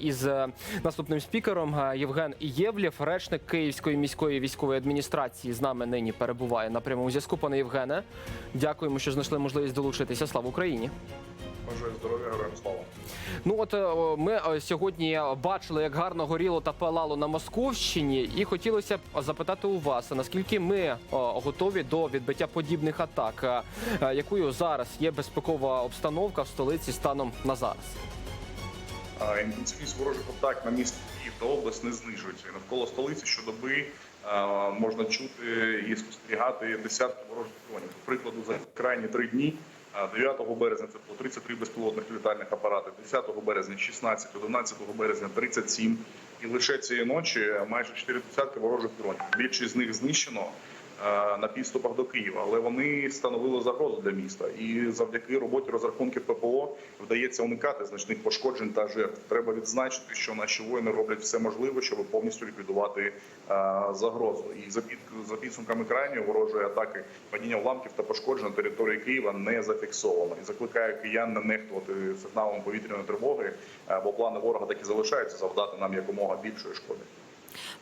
Із е, наступним спікером е, Євген Євлєв, речник Київської міської військової адміністрації, з нами нині перебуває на прямому зв'язку. Пане Євгене, дякуємо, що знайшли можливість долучитися. Слава Україні! Бажаю здоров'я, героям слава. Ну от е, ми сьогодні бачили, як гарно горіло та палало на Московщині, і хотілося б запитати у вас, наскільки ми готові до відбиття подібних атак, якою зараз є безпекова обстановка в столиці станом на зараз? Інтенсивність ворожих атак на місто Київ та область не знижується. Навколо столиці щодоби можна чути і спостерігати десятки ворожих дронів. До прикладу, за крайні три дні. 9 березня це було 33 безпілотних літальних апарати, 10 березня 16, 11 березня 37. І лише цієї ночі майже 4 десятки ворожих дронів. Більшість з них знищено е, на підступах до Києва, але вони становили загрозу для міста. І завдяки роботі розрахунків ППО вдається уникати значних пошкоджень та жертв. Треба відзначити, що наші воїни роблять все можливе, щоб повністю ліквідувати е, загрозу. І за під за підсумками крайньої ворожої атаки падіння уламків та пошкоджень на території Києва не зафіксовано. І закликаю киян не нехтувати сигналом повітряної тривоги, е, бо плани ворога так і залишаються завдати нам якомога більшої шкоди.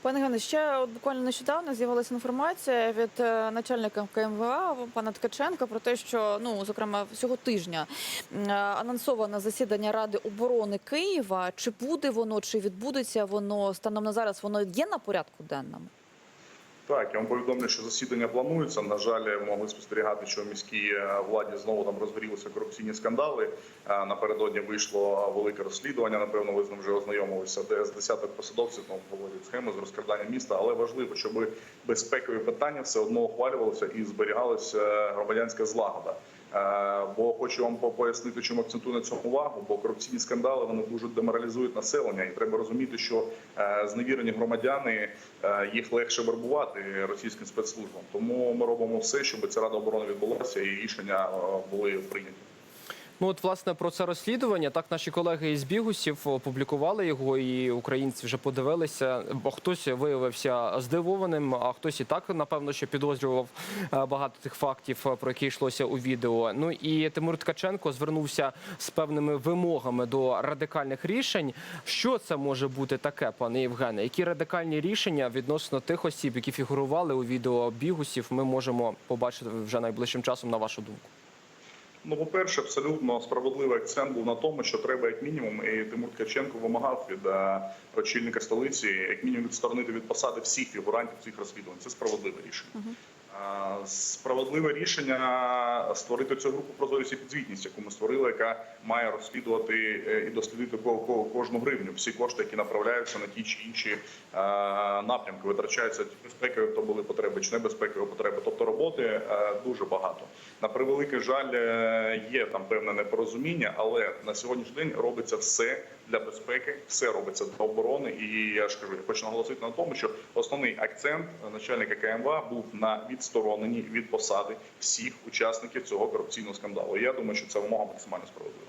Пане Гане, ще буквально нещодавно з'явилася інформація від е, начальника КМВА пана Ткаченка про те, що ну зокрема цього тижня е, анонсоване засідання Ради оборони Києва. Чи буде воно, чи відбудеться воно станом на зараз? Воно є на порядку денному? Так, я вам повідомлю, що засідання планується. На жаль, могли спостерігати, що в міській е, владі знову там розгорілися корупційні скандали. Е, Напередодні вийшло велике розслідування. Напевно, ви з ним вже ознайомилися, де з десяток посадовців там проводять схеми з розкрадання міста. Але важливо, щоб безпекові питання все одно ухвалювалися і зберігалася громадянська злагода. Е, Бо хочу вам пояснити, чому акцентую на цьому увагу. Бо корупційні скандали вони дуже деморалізують населення, і треба розуміти, що е, зневірені громадяни е, їх легше вербувати російським спецслужбам. Тому ми робимо все, щоб ця рада оборони відбулася і рішення були прийняті. Ну от власне про це розслідування. Так наші колеги із бігусів опублікували його, і українці вже подивилися. Бо хтось виявився здивованим, а хтось і так напевно що підозрював е, багато тих фактів, е, про які йшлося у відео. Ну і Тимур Ткаченко звернувся з певними вимогами до радикальних рішень. Що це може бути таке, пане Євгене? Які радикальні рішення відносно тих осіб, які фігурували у відео бігусів, ми можемо побачити вже найближчим часом, на вашу думку? Ну, по-перше, абсолютно справедливий акцент був на тому, що треба як мінімум, і Тимур Ткаченко вимагав від е, очільника столиці, як мінімум відсторонити від посади всіх фігурантів цих розслідувань. Це справедливе рішення. Справедливе рішення створити цю групу прозорість і підзвітність, яку ми створили, яка має розслідувати е, і дослідити ко- ко- кожну гривню. Всі кошти, які направляються на ті чи інші е, напрямки, витрачаються безпекові, то були потреби чи небезпекові потреби. Тобто роботи е, дуже багато. На превеликий жаль, є там певне непорозуміння, але на сьогоднішній день робиться все для безпеки, все робиться для оборони. І я ж кажу, я хочу наголосити на тому, що основний акцент начальника КМВА був на відстороненні від посади всіх учасників цього корупційного скандалу. Я думаю, що ця вимога максимально справедлива.